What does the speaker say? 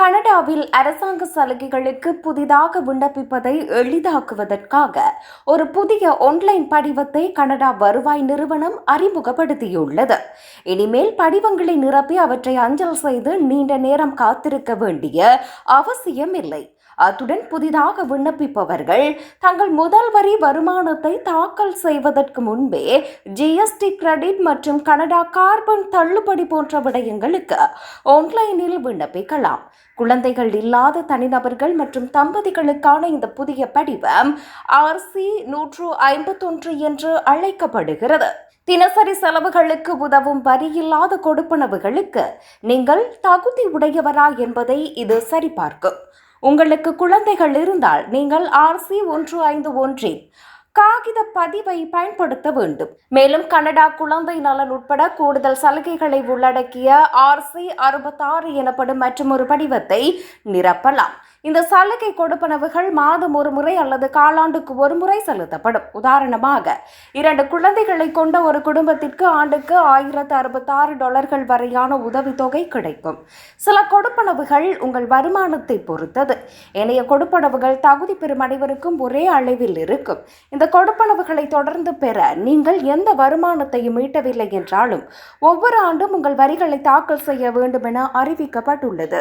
கனடாவில் அரசாங்க சலுகைகளுக்கு புதிதாக விண்ணப்பிப்பதை எளிதாக்குவதற்காக ஒரு புதிய ஆன்லைன் படிவத்தை கனடா வருவாய் நிறுவனம் அறிமுகப்படுத்தியுள்ளது. இனிமேல் படிவங்களை நிரப்பி அவற்றை அஞ்சல் செய்து நீண்ட நேரம் காத்திருக்க வேண்டிய அவசியம் இல்லை அத்துடன் புதிதாக விண்ணப்பிப்பவர்கள் தங்கள் முதல் வரி வருமானத்தை தாக்கல் செய்வதற்கு முன்பே ஜிஎஸ்டி கிரெடிட் மற்றும் கனடா கார்பன் தள்ளுபடி போன்ற விடயங்களுக்கு ஆன்லைனில் விண்ணப்பிக்கலாம். குழந்தைகள் இல்லாத தனிநபர்கள் மற்றும் தம்பதிகளுக்கான இந்த புதிய படிவம் ஆர்சி நூற்று ஐம்பத்தொன்று என்று அழைக்கப்படுகிறது. தினசரி செலவுகளுக்கு உதவும் வரியில்லாத கொடுப்பனவுகளுக்கு நீங்கள் தகுதி உடையவரா என்பதை இது சரிபார்க்கும். உங்களுக்கு குழந்தைகள் இருந்தால் நீங்கள் ஆர்சி ஒன்று ஐந்து ஒன்றின் காகித பதிவை பயன்படுத்த வேண்டும். மேலும் கனடா குழந்தை நலன் உட்பட கூடுதல் சலுகைகளை உள்ளடக்கிய ஆர்சி அறுபத்தாறு எனப்படும் மற்றொரு படிவத்தை நிரப்பலாம். இந்த சலுகை கொடுப்பனவுகள் மாதம் ஒரு முறை அல்லது காலாண்டுக்கு ஒரு முறை செலுத்தப்படும். உதாரணமாக இரண்டு குழந்தைகளை கொண்ட ஒரு குடும்பத்திற்கு ஆண்டுக்கு ஆயிரத்து அறுபத்தாறு டாலர்கள் வரையான உதவித்தொகை கிடைக்கும். சில கொடுப்பனவுகள் உங்கள் வருமானத்தை பொறுத்தது. ஏனைய கொடுப்பனவுகள் தகுதி பெறும் அனைவருக்கும் ஒரே அளவில் இருக்கும். இந்த கொடுப்பனவுகளை தொடர்ந்து பெற நீங்கள் எந்த வருமானத்தையும் ஈட்டவில்லை என்றாலும் ஒவ்வொரு ஆண்டும் உங்கள் வரிகளை தாக்கல் செய்ய வேண்டும் என அறிவிக்கப்பட்டுள்ளது.